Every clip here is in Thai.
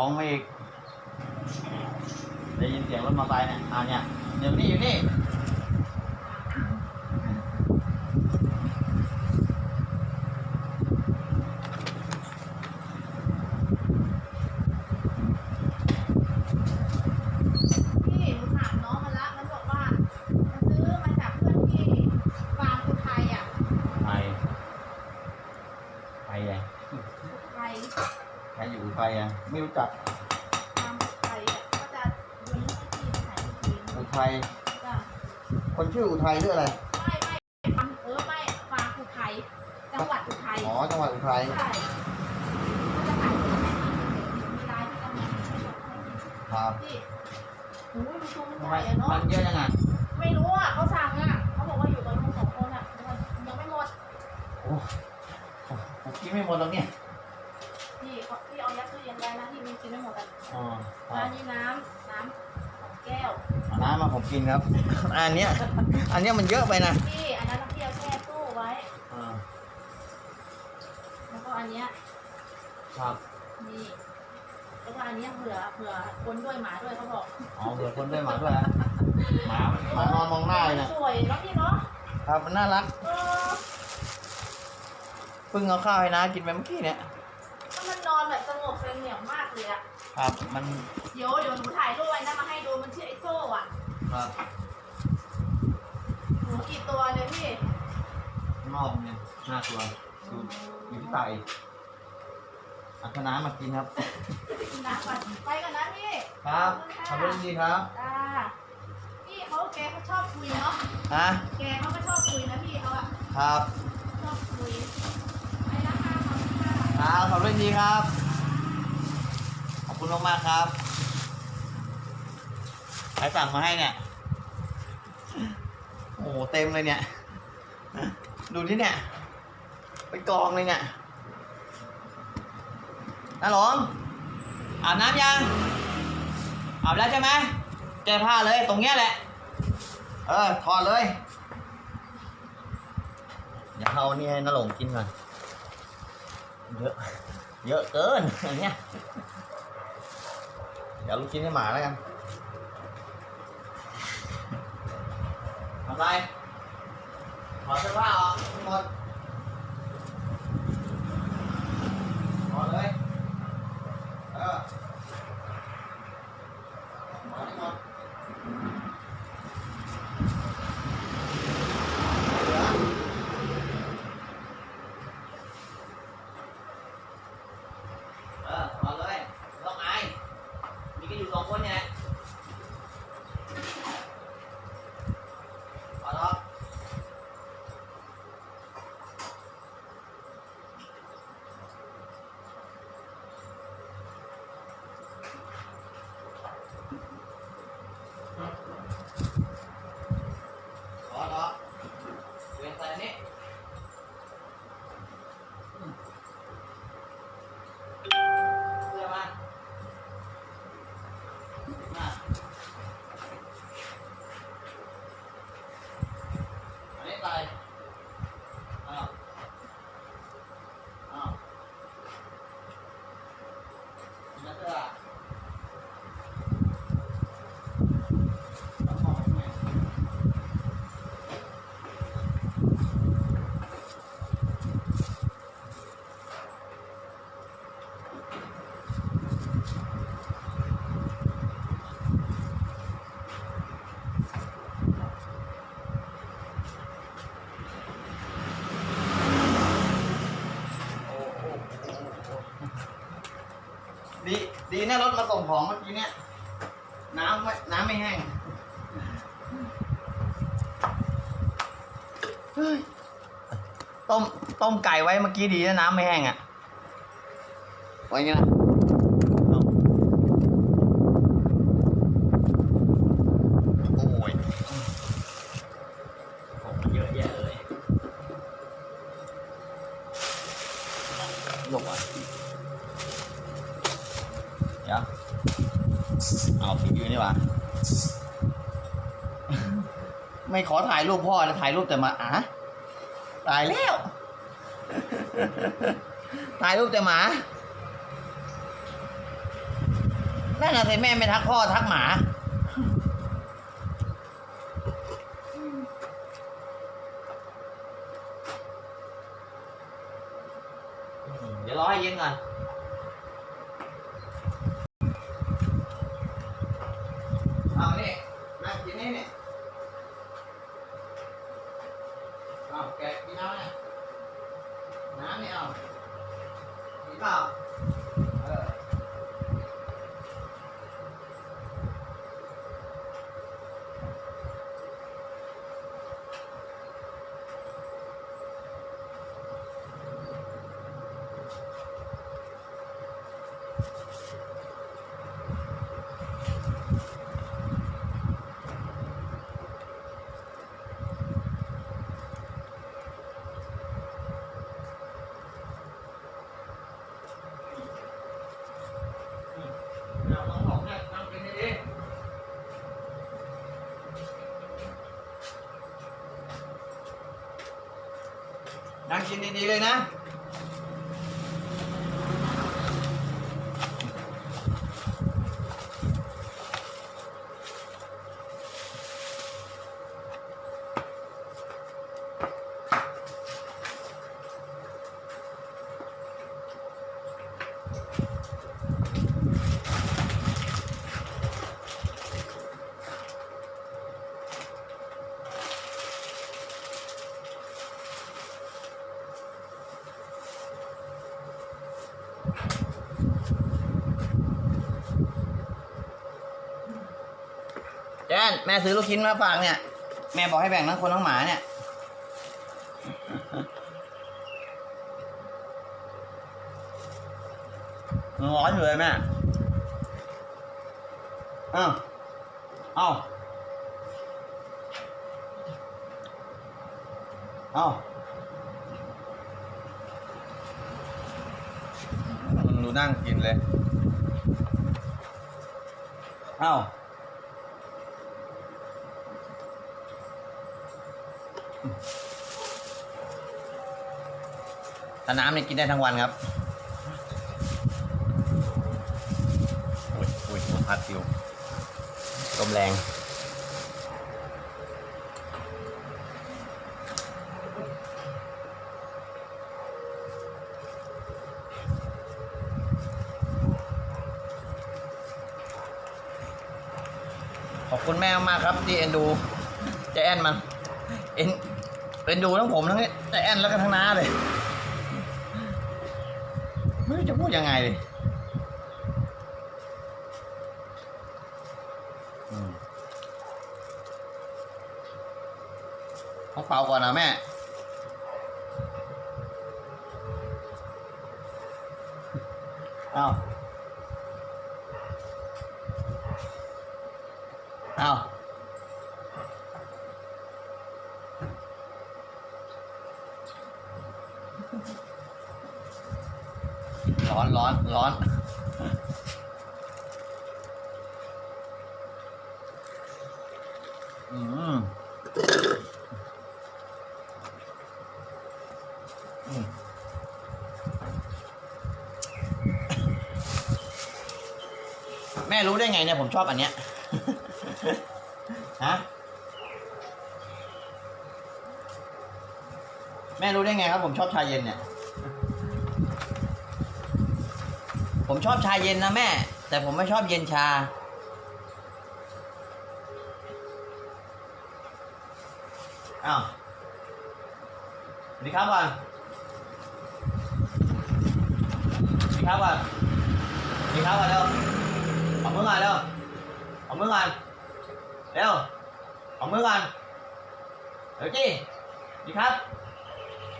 ของมาอีก ได้ยินเสียงรถมอเตอร์ไซค์เนี่ยอ่าเนี่ยเดี๋ยวนี่อยู่นี่ พี่หนูถามน้องมันละมันบอกว่ามันซื้อมาจากเพื่อนที่ฟาร์มอุทัยอะ ไปไปไง อุทัย ใครอยู่ไปอะไม่รู้จัก ฟาร์มอุทัยอะก็จะดูให้พี่ถ่าย ทีอุทัย จ้ะคนชื่ออุทัยหรืออะไร ไม่ไม่ฟาร์มเออไม่ฟาร์มอุทัยจังหวัดอุทัยอ๋อ จังหวัดอุทัย ใช่ก็จะถ่ายรูปให้มีไลน์ที่กำลังครับพี่โอ้ยมันตัวมันทำใหไมญ่อะเนาะ มันเยอะยังไงไม่รู้อะเขาสั่งอะเขาบอกว่าอยู่กับลุงสองคนอะยังไม่หมดโอ้ผมกินไม่หมดแล้วเนี่ย พี่เขาพี่เอายัดตู้เย็นไว้นะที่มีกินไม่หมดอะอ๋อคร้ารันบนี้น้ำน้ำสองแก้วเอาน้ำมาผมกินครับ อันเนี้ย อันเนี้ยมันเยอะไปนะพี่อันนั้นพี่เอาแช่ตู้ไว้ อ่าแล้วก็อันเนี้ยครับนี่แล้วก็อันเนี้ยเผื่อเผื่อคนด้วยหมาด้วยเขาบอกอ๋อเผื่อคนด้วยหมาด้วยฮะหมาหมานอนมองหน้าเลยนะสวยแล้วพี่เนาะครับมันน่ารักเออเพิ่งเอาข้าวให้น้ากินไปเมื่อกี้เนี่ยถ้ามันนอนแบบสงบเสงี่ยมมากเลยอะครับ มัน เดี๋ยวเดี๋ยวหนูถ่ายรูปไว้นะมาให้ดูมันชื่อไอโซ่อะ ครับหนูกี่ตัวเลยพี่นอกเนี่ยน่ากลัวดูอยู่ที่ไตอัคน้ำมากินครับกินน้ำก่อนไปกันนะพี่ครับขอบคุณดีครับจ้าพี่เขาแกเขาชอบคุยเนาะฮะแกเขาก็ชอบคุยนะพี่เขาอะครับชอบคุยไปนะคะขอบคุณค่ะครับขอบคุณดีครับ ขอบคุณมากๆครับ ใครสั่งมาให้เนี่ย โอ้โหเต็มเลยเนี่ย ดูที่เนี่ย ไปกองเลยเนี่ยน้าหลงอาบน้ำยัง อาบแล้วใช่ไหมแก้ผ้าเลยตรงเนี้ยแหละ เออ ถอดเลย เดี๋ยวเอาอันนี่ให้น้าหลงกินก่อนเยอะ เยอะเกินอันเนี้ย เดี๋ยวลูกชิ้นให้หมาแล้วกัน ทำไรถอดเสื้อผ้าออกทั้งหมดถอดเลย เออถอดให้หมดเหลือ เออมาเลยไม่ต้องอายมีกันอยู่สองคนเนี่ยมาแล้วขอเหรอเวียนใส่อันนี้ เสื้อมามาอันนี้ไปอ้าวอ้าวนี่เสื้อต้องมองไหม ดีดีนะรถมาส่งของเมื่อกี้เนี่ยน้ำไม่น้ำไม่แห้งเฮ้ยต้มต้มไก่ไว้เมื่อกี้ดีนะน้ำไม่แห้งอะไว้ไงนะเอาโอ้ยของมันเยอะแยะเลยหลบอะ เดี๋ยวเอยู่นี่หว่าไม่ขอถ่ายรูปพ่อแล้วถ่ายรูปแต่หมาอะตายแล้ว ถ่ายรูปแต่หมา นั่นน่ะสิแม่ไม่ทักพ่อทักหมา เดี๋ยวรอให้เย็นก่อน เอานี่มากินนี่นี่เอาแกะกินน้ำเนี่ย น้ำเนี่ยเอากินเปล่าเออ เราต้องบอกให้นั่งกินดี กินดีๆเลยนะ แจนแม่ซื้อลูกชิ้นมาฝากเนี่ย แม่บอกให้แบ่งทั้งคนทั้งหมาเนี่ยร้อนอยู่เลยแม่เอ้าเอ้าเอ้ามึงดูนั่งกินเลย เอ้าถ้าน้ำเนี่ยกินได้ทั้งวันครับอุ้ยอุ้ยพัดฟิวลมแรง ขอบคุณแมากครับที่เอ็นดูจะแอนมันเอ็นเอ็นดูทั้งผมทั้งเจะแอนแล้วก็ทั้งน้าเลยไม่รู้จะพูดยังไงเลยต้องเป่าก่อนนะแม่เอาเอา ร้อนร้อนร้อนอืมแม่รู้ได้ไงเนี่ยผมชอบอันเนี้ย ฮะ แม่รู้ได้ไงครับผมชอบชาเย็นเนี่ย ผมชอบชาเย็นนะแม่ แต่ผมไม่ชอบเย็นชา อ้าวสวัสดีครับก่อนสวัสดีครับก่อนสวัสดีครับก่อนเร็วขอมือก่อนเร็วขอมือก่อนเร็วขอมือก่อนเร็วจี้สวัสดีครับ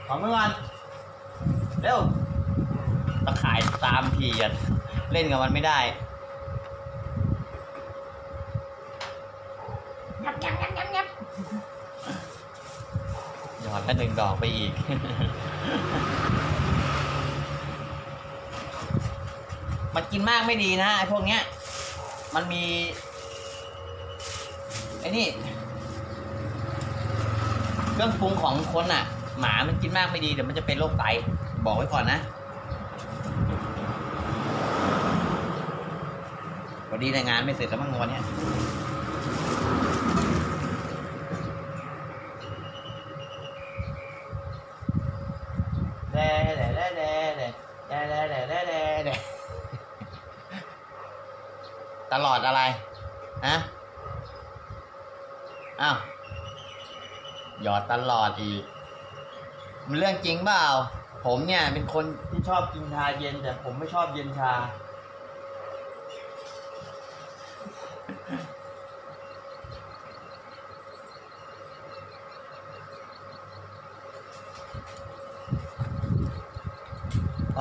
ขอมือก่อนเร็ว ข่ายตามทีอะเล่นกับมันไม่ได้งับงับงับงับงับหยอดละหนึ่งดอกไปอีก มันกินมากไม่ดีนะไอ้พวกเนี้ย มันมี ไอ้นี่ เครื่องปรุงของคนอะ หมามันกินมากไม่ดีเดี๋ยวมันจะเป็นโรคไต บอกไว้ก่อนนะ พอดีในงานไม่เสร็จแล้วมั้งวันเนี้ยแด่แด่แด่แด่แด่แด่แด่แด่แด่แด่ตลอดอะไรฮะอ้าวหยอดตลอดอีก มันเรื่องจริงเปล่า ผมเนี่ยเป็นคนที่ชอบกินชาเย็น แต่ผมไม่ชอบเย็นชา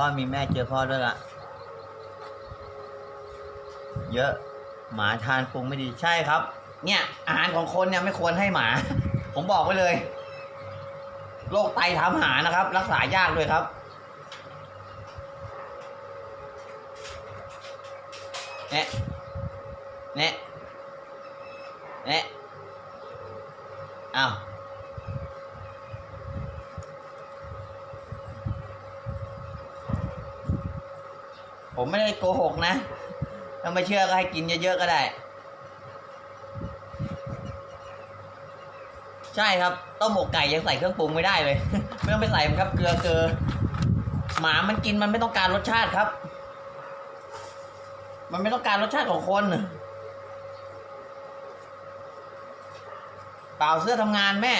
พ่อมีแม่เจอพ่อด้วยละเยอะ หมาทานปรุงไม่ดีใช่ครับ เนี่ย อาหารของคนเนี่ยไม่ควรให้หมา ผมบอกไว้เลยโรคไตถามหานะครับ รักษายากด้วยครับ เนี่ยเนี่ยเนี่ยอ้าว ผมไม่ได้โกหกนะ ถ้าไม่เชื่อก็ให้กินเยอะๆก็ได้ ใช่ครับ ต้มหมกไก่ยังใส่เครื่องปรุงไม่ได้เลย ไม่ต้องไปใส่ครับ เกลือเกลือ หมามันกินมันไม่ต้องการรสชาติครับ มันไม่ต้องการรสชาติของคนเปล่าเสื้อทำงานแม่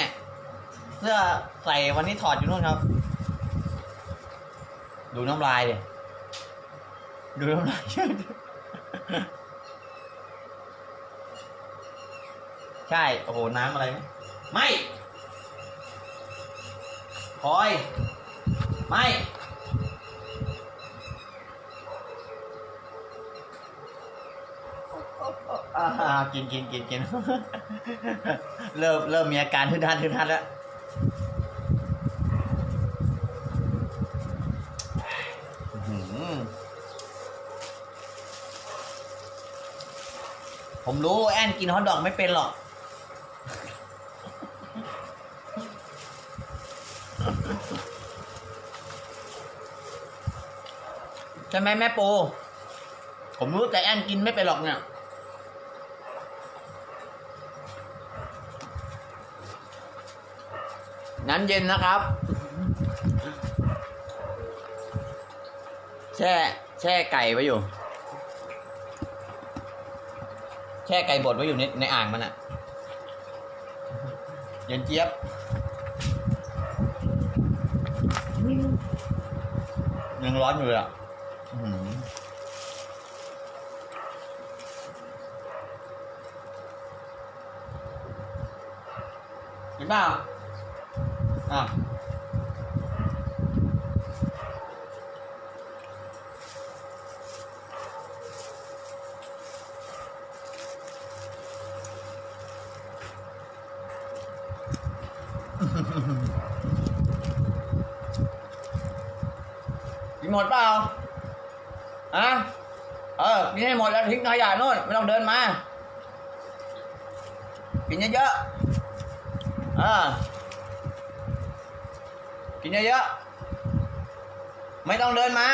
เสื้อใส่วันนี้ถอดอยู่นู่นครับ ดูน้ำลายเลย ดูน้ำลายใช่ โอ้โห น้ำอะไรไหมไม่คอย ไม่ กินกินกินกินเริ่มเริ่มมีอาการทึนทันทึนทันแล้ว อื้อหือ ผมรู้แอนกินฮอทดอกไม่เป็นหรอก ใช่ไหมแม่ปู ผมรู้แต่แอนกินไม่เป็นหรอกเนี่ยน้ำเย็นนะครับ แช่แช่ไก่ไว้อยู่ แช่ไก่บดไว้อยู่ในในอ่างมันอะเย็นเจี๊ยบยังร้อนอยู่เลยอะอื้อหือกินป่าอะ กินหมดเปล่าอะเออ กินให้หมดแล้วทิ้งขยะโน่นไม่ต้องเดินมา กินเยอะๆอ่ากินเยอะๆไม่ต้องเดินมา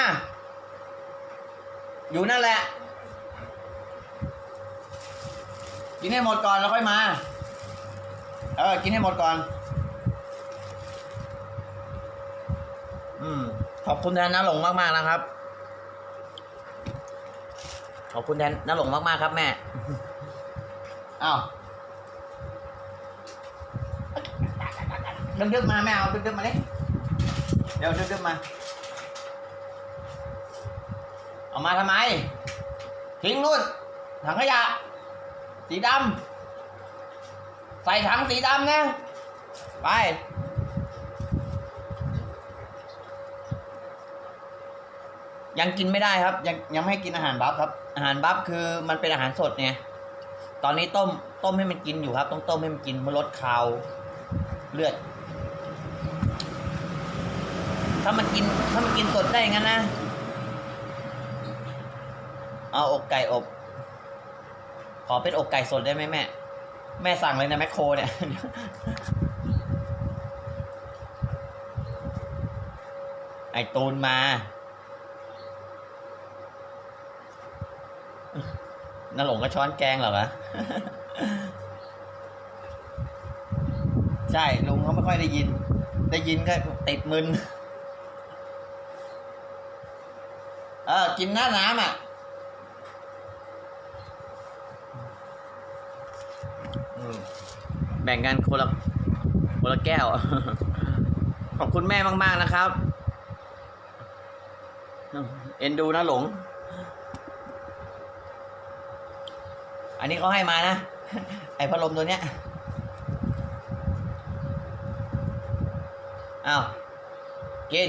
อยู่นั่นแหละ กินให้หมดก่อนแล้วค่อยมา เออ กินให้หมดก่อน อืม ขอบคุณแทนน้าหลงมากๆนะครับ ขอบคุณแทนน้าหลงมากๆครับแม่อ้าวดึกๆมาแม่เอาดึกๆมาเลยเดี๋ยวดึกๆมา เอามาทำไม ทิ้งนู่นถังขยะ สีดำใส่ถังสีดำนะ ไป ยังกินไม่ได้ครับ ยังยังไม่ให้กินอาหารบัฟครับ อาหารบัฟคือมันเป็นอาหารสดเนี่ยตอนนี้ต้มต้มให้มันกินอยู่ครับ ต้องต้มให้มันกินเพื่อลดคาวเลือด ถ้ามันกินถ้ามันกินสดได้งั้นนะ เอาอกไก่อบ ขอเป็นอกไก่สดได้ไหมแม่ แม่สั่งเลยนะแมคโครเนี่ยไอตูนมา น้าหลงก็ช้อนแกงเหรอวะใช่ลุงเขาไม่ค่อยได้ยิน ได้ยินก็ติดมึนเออกินหน้าน้ำอะแบ่งกันคนละคนละแก้ว ขอบคุณแม่มาก ๆ นะครับ เอ็นดูนะหลง อันนี้เขาให้มานะ ไอพัดลมตัวเนี้ยอ้าวกิน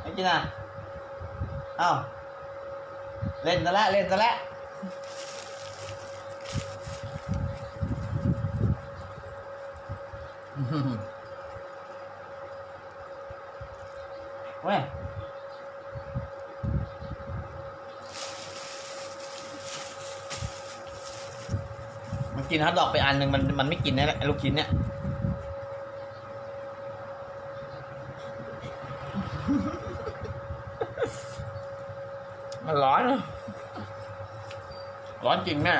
ไม่กินอะอ้าวเล่นซะแล้วเล่นซะแล้วเว้ กินฮอทดอกไปอันหนึ่งมันมันไม่กินนะไอ้ลูกชิ้นเนี่ยมันร้อน ร้อนจริงแม่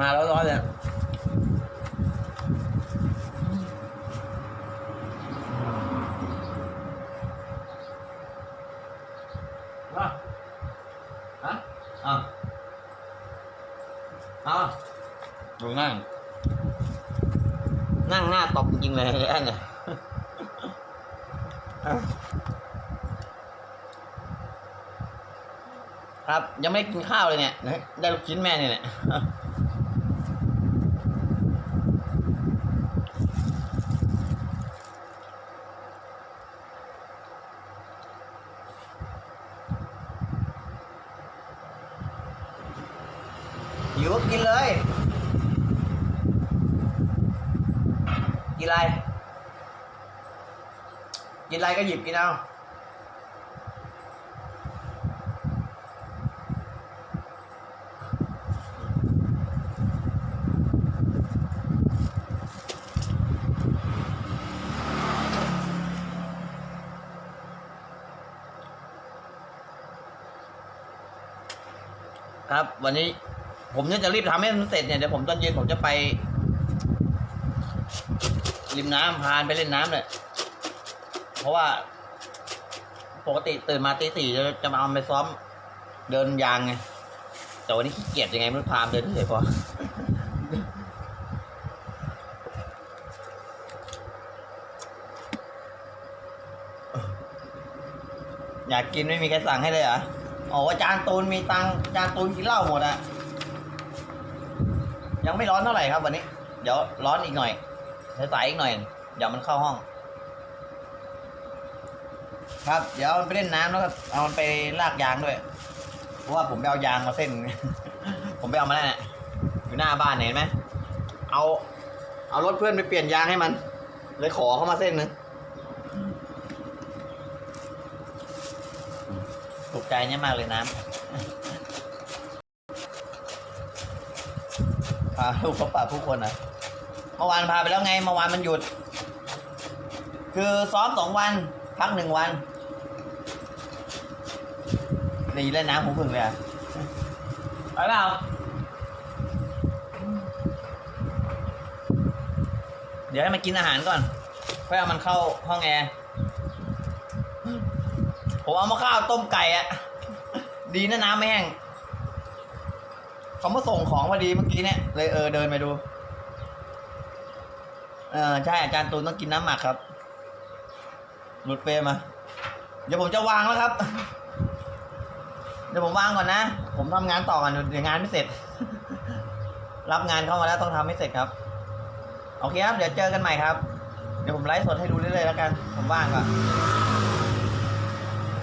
มาแล้วร้อนเลยว่าฮะอะอะดู นั่ง นั่งหน้าตบจริงเลยไอ้เนี่ยครับ ยังไม่กินข้าวเลยเนี่ย ได้ลูกชิ้นแม่เนี่ยแหละหิวก็กินเลย กินอะไร กินอะไรก็หยิบกินเอาครับ วันนี้ผมเนี่ยจะรีบทำให้มันเสร็จเนี่ยเดี๋ยวผมตอนเย็นผมจะไป ริมน้ำพานไปเล่นน้ำเลยเพราะว่า ปกติตื่นมาตีสี่จะจะมาเอาไปซ้อม เดินยางไงแต่วันนี้ขี้เกียจยังไงไม่พามเดินเฉยพออยากกินไม่มีใครสั่งให้เลยเหรออ๋ออาจารย์ตูนมีตังจารย์ตูนกินเหล้าหมดอะยังไม่ร้อนเท่าไหร่ครับวันนี้ เดี๋ยวร้อนอีกหน่อย สายอีกหน่อย เดี๋ยวมันเข้าห้อง ครับ เดี๋ยวมันไปเล่นน้ำแล้วก็เอามันไปลากยางด้วย เพราะว่าผมไปเอายางมาเส้น ผมไปเอามาแล้วเนี่ยอยู่หน้าบ้านเห็นไหมเอา เอารถเพื่อนไปเปลี่ยนยางให้มัน เลยขอเข้ามาเส้นนึงถูกใจเนี่ยมากเลยน้ำพาลูกเขาป่าผู้คนอะ เมื่อวานพาไปแล้วไงเมื่อวานมันหยุด คือซ้อมสองวัน พักหนึ่งวันนี่เล่นน้ำผมพึ่งเลยอะไปเปล่าเดี๋ยวให้มันกินอาหารก่อนค่อยเอามันเข้าห้องแอร์ผมเอามาข้าวต้มไก่อะดีนะน้ำไม่แห้งเขามาส่งของพอดีเมื่อกี้เนี่ยเลยเออเดินไปดูเออใช่อาจารย์ตูนต้องกินน้ำหมักครับ หลุดเฟรมมาเดี๋ยวผมจะวางแล้วครับ เดี๋ยวผมวางก่อนนะ ผมทำงานต่อก่อนเดี๋ยวงานไม่เสร็จ รับงานเข้ามาแล้วต้องทำให้เสร็จครับ โอเคครับ เดี๋ยวเจอกันใหม่ครับ เดี๋ยวผมไลฟ์สดให้ดูเรื่อยๆแล้วกัน ผมว่างก่อน